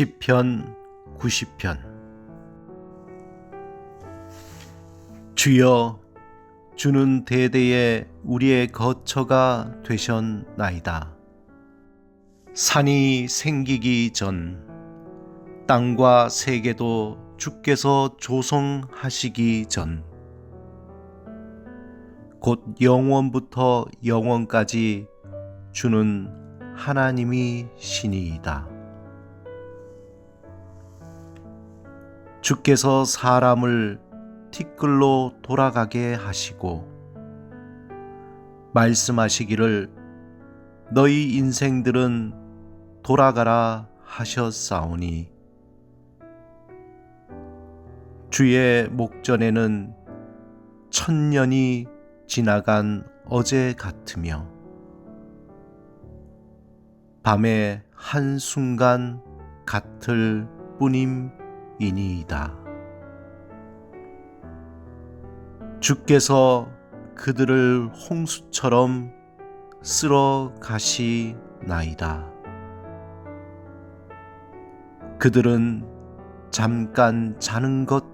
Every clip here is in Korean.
시편 90편 주여 주는 대대에 우리의 거처가 되셨나이다. 산이 생기기 전 땅과 세계도 주께서 조성하시기 전 곧 영원부터 영원까지 주는 하나님이 신이이다. 주께서 사람을 티끌로 돌아가게 하시고 말씀하시기를 너희 인생들은 돌아가라 하셨사오니 주의 목전에는 천년이 지나간 어제 같으며 밤의 한순간 같을 뿐임 이니이다. 주께서 그들을 홍수처럼 쓸어 가시나이다. 그들은 잠깐 자는 것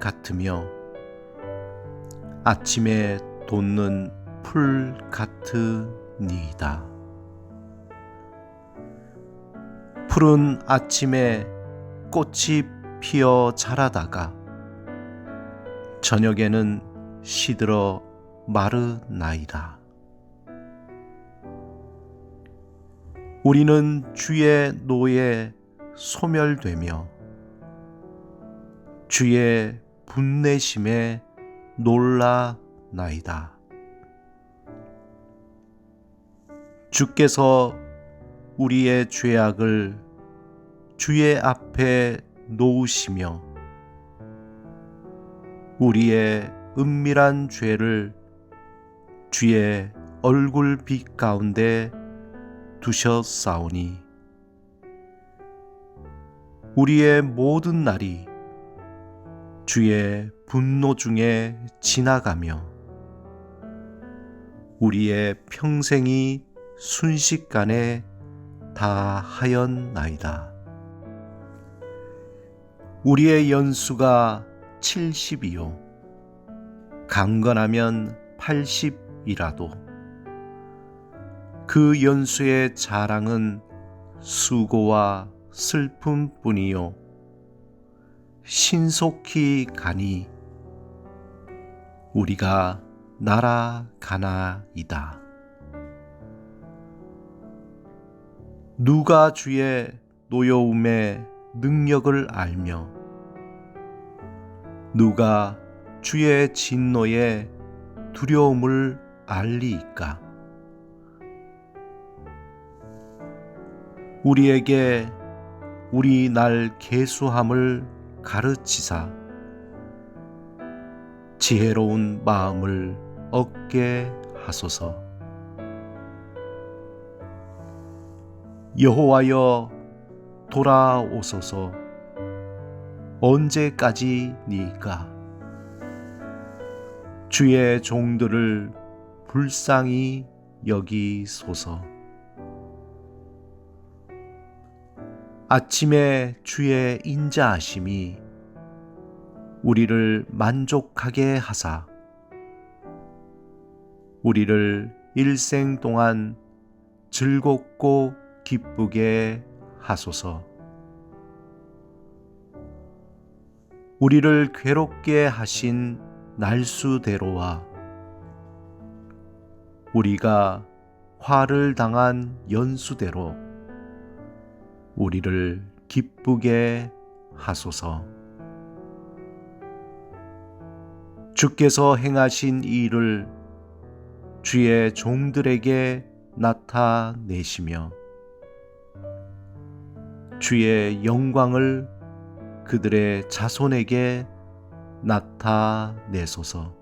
같으며 아침에 돋는 풀 같으니이다. 푸른 아침에 꽃이 피어 자라다가 저녁에는 시들어 마르나이다. 우리는 주의 노에 소멸되며 주의 분내심에 놀라나이다. 주께서 우리의 죄악을 주의 앞에 놓으시며 우리의 은밀한 죄를 주의 얼굴 빛 가운데 두셨사오니 우리의 모든 날이 주의 분노 중에 지나가며 우리의 평생이 순식간에 다 하였나이다. 우리의 연수가 70이요. 강건하면 80이라도 그 연수의 자랑은 수고와 슬픔 뿐이요. 신속히 가니 우리가 날아가나이다. 누가 주의 노여움의 능력을 알며 누가 주의 진노의 두려움을 알리이까 우리에게 우리 날 계수함을 가르치사 지혜로운 마음을 얻게 하소서. 여호와여 돌아오소서. 언제까지니까 주의 종들을 불쌍히 여기소서. 아침에 주의 인자하심이 우리를 만족하게 하사. 우리를 일생 동안 즐겁고 기쁘게 하소서. 우리를 괴롭게 하신 날수대로와 우리가 화를 당한 연수대로 우리를 기쁘게 하소서. 주께서 행하신 일을 주의 종들에게 나타내시며 주의 영광을 그들의 자손에게 나타내소서.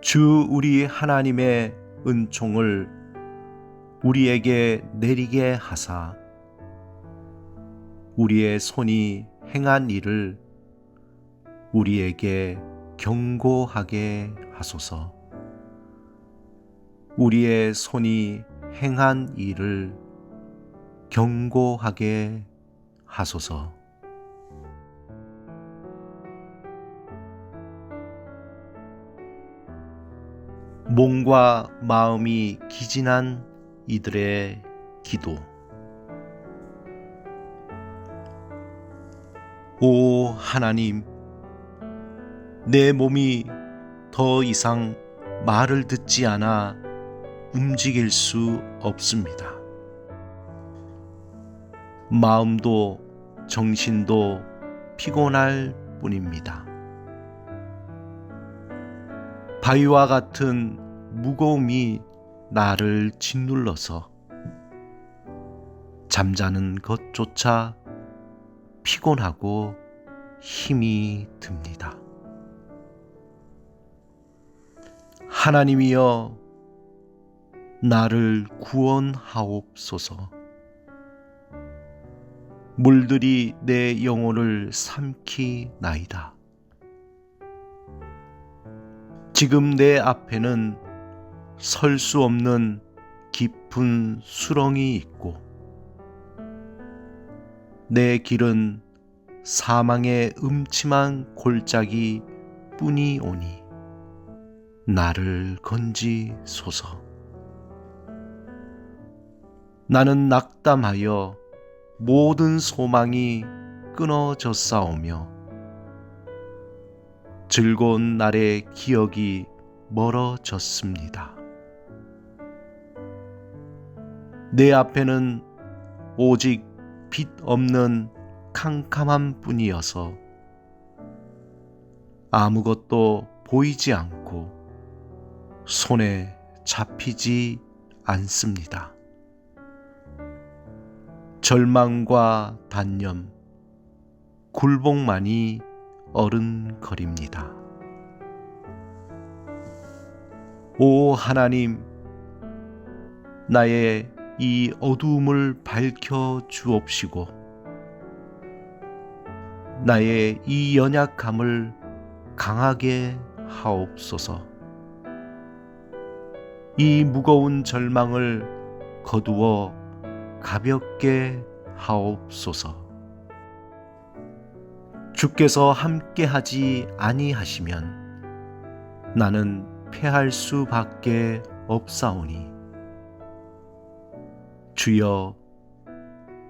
주 우리 하나님의 은총을 우리에게 내리게 하사 우리의 손이 행한 일을 우리에게 경고하게 하소서. 우리의 손이 행한 일을 경고하게 하소서. 몸과 마음이 기진한 이들의 기도. 오 하나님, 내 몸이 더 이상 말을 듣지 않아 움직일 수 없습니다. 마음도 정신도 피곤할 뿐입니다. 바위와 같은 무거움이 나를 짓눌러서 잠자는 것조차 피곤하고 힘이 듭니다. 하나님이여 나를 구원하옵소서. 물들이 내 영혼을 삼키나이다. 지금 내 앞에는 설 수 없는 깊은 수렁이 있고 내 길은 사망의 음침한 골짜기 뿐이 오니 나를 건지소서. 나는 낙담하여 모든 소망이 끊어졌사오며 즐거운 날의 기억이 멀어졌습니다. 내 앞에는 오직 빛 없는 캄캄한 뿐이어서 아무것도 보이지 않고 손에 잡히지 않습니다. 절망과 단념, 굴복만이 어른거립니다. 오 하나님, 나의 이 어두움을 밝혀 주옵시고, 나의 이 연약함을 강하게 하옵소서. 이 무거운 절망을 거두어 가볍게 하옵소서. 주께서 함께하지 아니하시면 나는 패할 수밖에 없사오니. 주여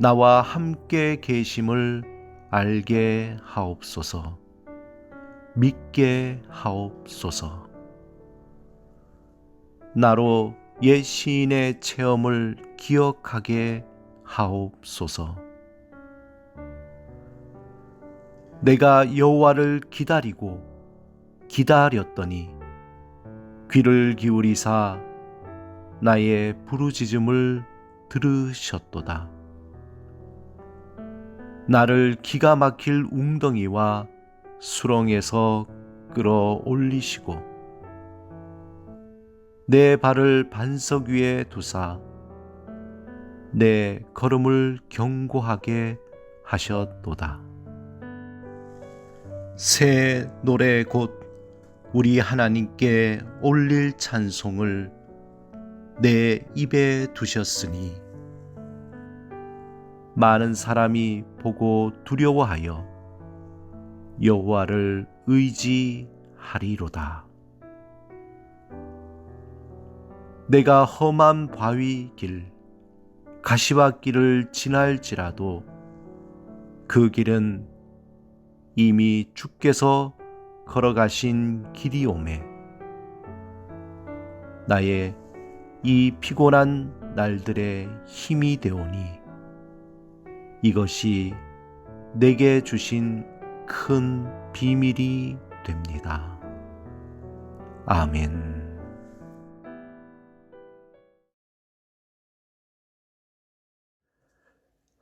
나와 함께 계심을 알게 하옵소서. 믿게 하옵소서. 나로 옛 시인의 체험을 기억하게 하옵소서. 내가 여호와를 기다리고 기다렸더니 귀를 기울이사 나의 부르짖음을 들으셨도다. 나를 기가 막힐 웅덩이와 수렁에서 끌어올리시고 내 발을 반석 위에 두사 내 걸음을 견고하게 하셨도다. 새 노래 곧 우리 하나님께 올릴 찬송을 내 입에 두셨으니 많은 사람이 보고 두려워하여 여호와를 의지하리로다. 내가 험한 바위 길, 가시밭 길을 지날지라도 그 길은 이미 주께서 걸어가신 길이오매 나의 이 피곤한 날들의 힘이 되오니 이것이 내게 주신 큰 비밀이 됩니다. 아멘.